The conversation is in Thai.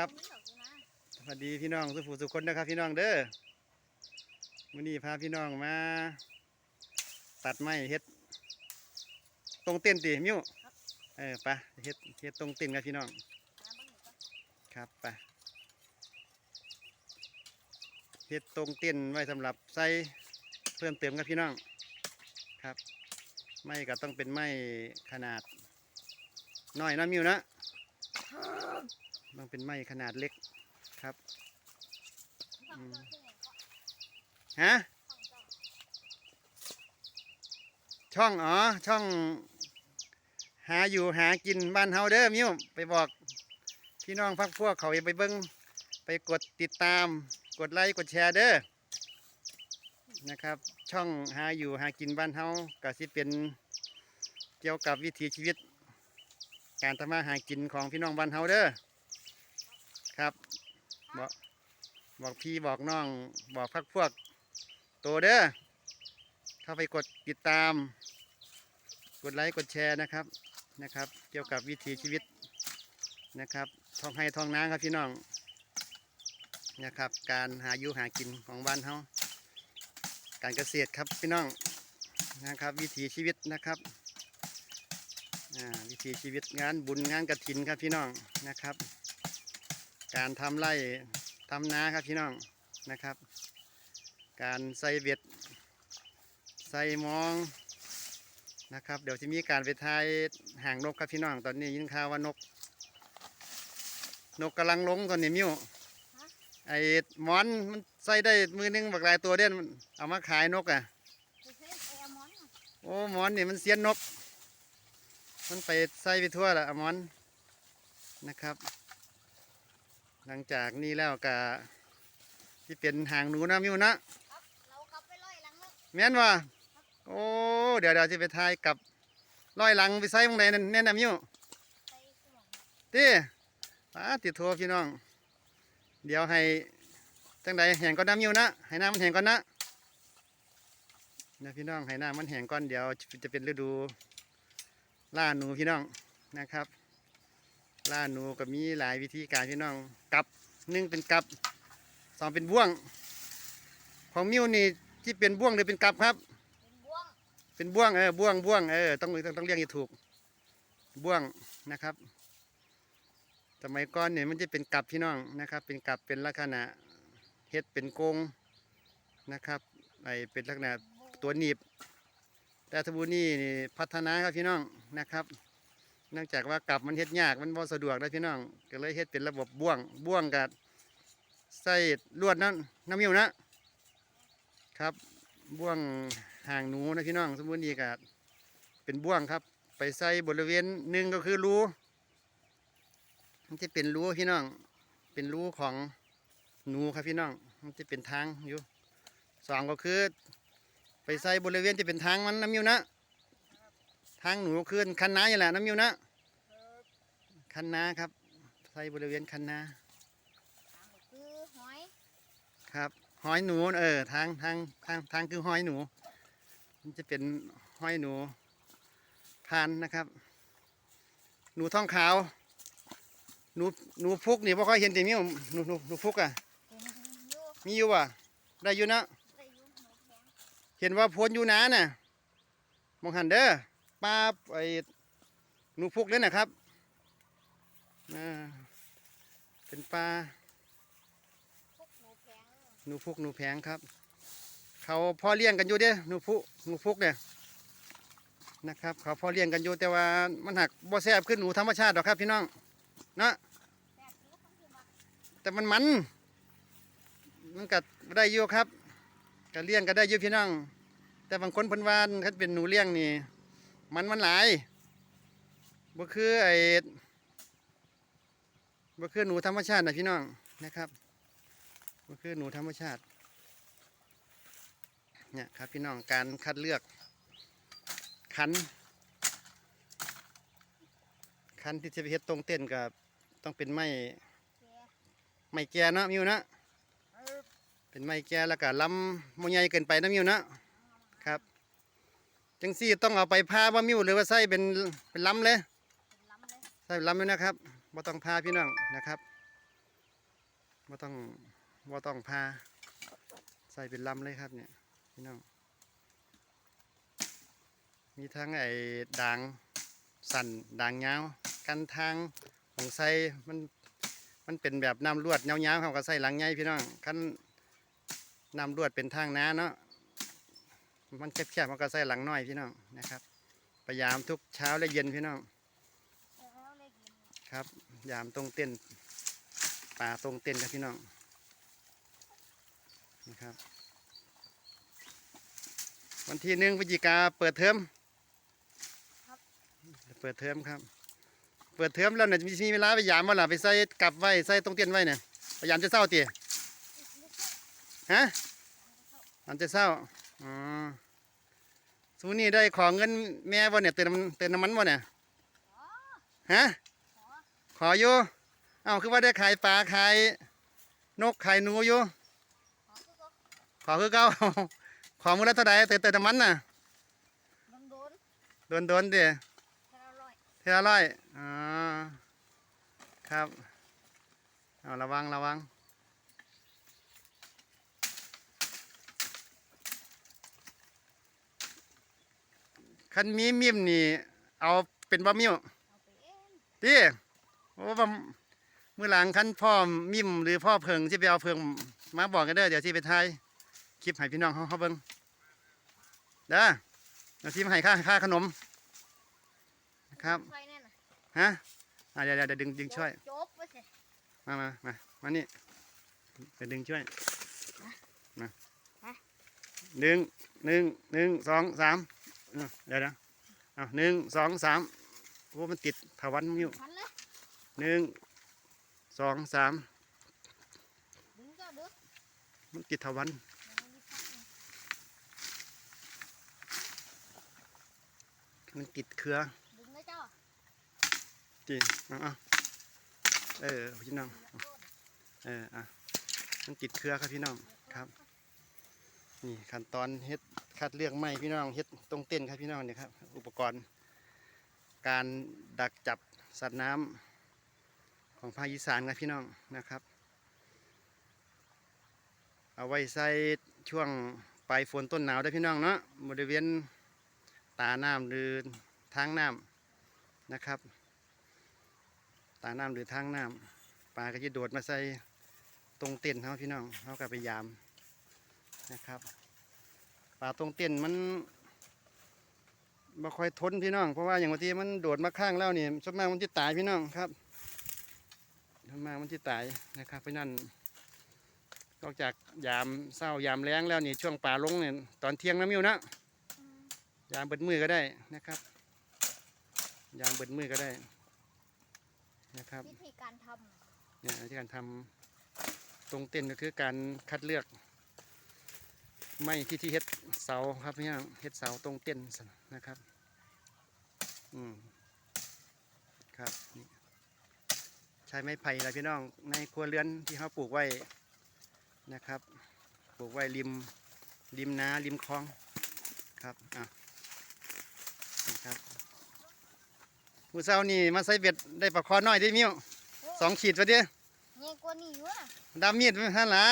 ครับสวัสดีพี่น้องสุภูสุคนนะครับพี่น้องเด้อวันนี้พาพี่น้องมา ตัดไม้เฮ็ด ตรงเต้นตีมิ้วเออไปเฮ็ดเฮ็ดตรงเต้นครับพี่น้อง ครับไปเฮ็ดตรงเต้นไว้สำหรับใส่เพิ่มเติมครับพี่น้องครับไม้ก็ต้องเป็นไม้ขนาดน้อยนะมิวนะ ต้องเป็นไม้ขนาดเล็กครับอืมฮะช่องอ๋อช่อง หาอยู่หากินบ้านเฮาเด้อมิวไปบอกพี่น้องพักพวกเขาไปเบิ้งไปกดติดตาม กดไลค์กดแชร์เด้อนะครับ ช่องหาอยู่หากินบ้านเฮาก็สิเป็นเกี่ยวกับวิถีชีวิต การทำมาหากินของพี่น้องบ้านเฮาเด้อ ครับ บอกบอกพี่บอกน้องบอกพักพวกโตเด้อเข้าไปกดติดตาม กดไลค์กดแชร์นะครับนะครับ เกี่ยวกับวิถีชีวิตนะครับท้องให้ท้องน้ำครับพี่น้องนะครับ การหาอยู่หากินของบ้านเฮาการเกษตรครับพี่น้องนะครับ วิถีชีวิตนะครับวิถีชีวิตงานบุญงานกระถินครับพี่น้องนะครับ การทำไร่ทำนาครับพี่น้องนะครับ การใส่เบ็ดใส่หมองนะครับ เดี๋ยวจะมีการไปทายห่างนกครับพี่น้องตอนนี้ยินข่าวว่านก นกกำลังลงตอนนี้มิวไอ้หมอนมันใส่ได้มือหนึงบักหลายตัวเด่นมันเอามาขายนกอะโอ้หมอนนี่มันเสียนนก มันไปใส่ไปทั่วละอะหมอนนะครับ หลังจากนี้แล้วก็ที่เป็นหางหนูนะมิวนะเรากลับไปร้อยหลังแล้วแม่นว่าโอ้เดี๋ยวเดี๋ยวจะไปทายกับร้อยหลังไปใส่ตรงไหนนั่นแน่นำอยู่ไปสมองตีป้าติดโทรพี่น้อง เดี๋ยวให้จังใดแห้งก่อนน้ำอยู่นะให้น้ำมันแห้งก่อนนะนะพี่น้องให้น้ำมันแห้งก่อนเดี๋ยวจะเป็นฤดูล่าหนูพี่น้องนะครับ ล่าหนูก็มีหลายวิธีการพี่น้องกับหนึ่งเป็นกับสองเป็นบ่วง ของมิวนี่ที่เป็นบ่วงหรือเป็นกับครับเป็นบ่วงเป็นบ่วงเออบ่วงบ่วงเออต้องต้องต้องเรียกให้ถูกบ่วงนะครับสมัยก่อนเนี่ยมันจะเป็นกับพี่น้องนะครับ เป็นกับเป็นลักษณะเฮ็ดเป็นกรงนะครับไอเป็นลักษณะตัวหนีบแต่ทบูนี่นี่พัฒนาครับพี่น้องนะครับ เนื่องจากว่ากลับมันเฮ็ดยากมันบ่สะดวกนะพี่น้องก็เลยเฮ็ดเป็นระบบบ่วงบ่วงกับใส่ลวดนั้นน้ำมิวนะครับบ่วงห่างหนูนะพี่น้อง สมมุตินี้ก็เป็นบ่วงครับ ไปใส่บริเวณหนึ่งก็คือรูมันจะเป็นรูพี่น้อง เป็นรูของหนูครับพี่น้อง มันจะเป็นทางอยู่สองก็คือ ไปใส่บริเวณจะเป็นทางมันน้ำมิวนะ ทางหนูคือคันนาอย่างแหละน้ำมิวนะคันนาครับ ใส่บริเวณคันนาทางก็คือหอยครับหอยหนูเออทางทางทางทางคือหอยหนู มันจะเป็นหอยหนูพานนะครับ หนูท้องขาว หนูหนูฟุกนี่พ่ค่อยเห็นแต่มีหนูหนูหนูฟุกอะเป็นอยู่มีอยู่ว่ะได้อยู่นะได้อยู่หอยแข็งเห็นว่าพ้นอยู่นาน่ะมองหันเด้อ ปลาไอ้หนูฟุกเลยนะครับเป็นปลาหนูแข็งหนูพุกหนูแพงครับ เขาพ่อเลี้ยงกันอยู่เด้หนูพุกหนูพุกเนี่ยนะครับ เขาพ่อเลี้ยงกันอยู่แต่ว่ามันหักบ่แซ่บขึ้นหนูธรรมชาติหรอกครับพี่น้องเนาะแต่มันมันมันกัดได้อยู่ครับก็เลี้ยงก็ได้อยู่พี่น้อง แต่บางคนเพิ่นว่าคันเป็นหนูเลี้ยงนี่ มันมันหลายบ่คือไอ้บ่คือหนูธรรมชาตินะพี่น้องนะครับบ่คือหนูธรรมชาติเนี่ยครับพี่น้องการคัดเลือก คันคันที่จะไปเฮ็ดตรงเต้นกับต้องเป็นไม้แกไม้แก่เนาะมิวเนาะเป็นไม้แก่แล้วก็ลำมันใหญ่เกินไปนะมิวเนาะครับ จังซี่ต้องเอาไปพาว่ามิวหรือว่าใส่เป็นเป็นล้ำเลยใส่เป็นลำเลยนะครับบ่ต้องพาพี่น้องนะครับว่าต้องว่าต้องพาใส่เป็นล้ำเลยครับเนี่ยพี่น้องมีทั้งไอ้ด่างสั่นด่างยาวกันทางของใส่มันมันเป็นแบบน้ำลวดยาวๆเขาก็ใส่หลังใหญ่พี่น้องคันน้ำลวดเป็นทางน้าเนาะ มันแคบๆมันก็ใส่หลังน้อยพี่น้องนะครับพยายามทุกเช้าและเย็นพี่น้องแล้วเลยกินครับยามตรงเต้นป่าตรงเต้นครับพี่น้องนะครับ วันที่หนึ่งพฤศจิกาเปิดเทอมเปิดเทอมครับ เปิดเทอมแล้วเนี่ยมีมีเวลาไปยามมาล่ะไปใส่กลับไว้ใส่ตรงเต้นไว้เนี่ยพยายามจะเศร้าตีฮะมันจะเศร้าอ๋อ สูนี่ได้ของเงินแม่บ่เนี่ยเติมน้ำเติมน้ำมันบ่เนี่ยอ๋อฮะขอขออยู่เอ้าคือว่าได้ขายปลาขายนกขายหนูอยู่ขอคือก็ขอคือเก่าขอมือละเท่าไหร่เติมเติมน้ำมันน่ะโดนโดนโดนโดนๆดิแค่ละร้อยเท่าไรอยอ๋อครับเอาระวังระวัง คันมีมิมนี่ เอาเป็นบะมิวเอาไปเองดิโอ้ว่ามือหลังคันพ่อมิมหรือพ่อเพิงที่ไปเอาเพิงมาบอกกันเด้อเดี๋ยวที่ไปถ่ายคลิปให้พี่น้องเขาเขาเบิ่งเด้อเดี๋ยวที่มาให้ค่าค่าขนมนะครับไฟแน่น่ะฮะอะเดี๋ยวเดี๋ยวเดี๋ยวดึงดึงช่วยจบไปสิมามามามานี่เดี๋ยวดึงช่วยมาหนึ่งหนึ่งหนึ่งสองสาม เออเดี๋ยวนะเอาหนึ่งสองสามโอ้มันติดถาวันอยู่พันเลยหนึ่งสองสามดึงเจ้าดึงมันติดถาวันเดี๋ยวมันมีพันหนึ่งมันติดเครือดึงเลยเจ้าจีเอาเอาเออพี่น้องเอออะมันติดเครือครับพี่น้องครับ นี่ขั้นตอนเฮ็ด คัดเลือกไม้พี่น้องเฮ็ดตรงเต้นครับพี่น้องเนี่ยครับอุปกรณ์ การดักจับสัตว์น้ำของภาคอีสานครับพี่น้องนะครับ เอาไว้ใส่ช่วงปลายฝนต้นหนาวได้พี่น้องเนาะบริเวณตาน้ำหรือทางน้ำนะครับ ตาน้ำหรือทางน้ำปลาก็จะโดดมาใส่ตรงเต้นเขาพี่น้องเขาก็ไปยามนะครับ ปลาตรงเต้นมันบ่ค่อยทนพี่น้อง เพราะว่าอย่างบางทีมันโดดมาข้างแล้วนี่ส่วนมากมันจะตายพี่น้องครับส่วนมากมันจะตายนะครับ เพราะนั้นนอกจากยามเศร้ายามแล้งแล้วนี่ช่วงป่าลงเนี่ยตอนเที่ยงน้ำมิวนะอืมยามเบิดมือก็ได้นะครับ ยามเบิดมือก็ได้นะครับวิธีการทเนี่ยที่การทำตรงเต้นก็คือการคัดเลือก ไม้ที่ที่เฮ็ดเสาครับพี่น้องเฮ็ดเสาตรงเต้นนะครับ อืมครับนี่ใช้ไม้ไผ่ละพี่น้อง ในครัวเรือนที่เขาปลูกไว้นะครับ ปลูกไว้ริมริมนาริมคลองครับอะนะครับมือเช้านี่มาใส่เบ็ดได้ปลาคอน้อยได้มิ้วำโอ้สองขีดวะเดียใหญ่กว่านี้อยู่น่ะดำมีดท่านหละ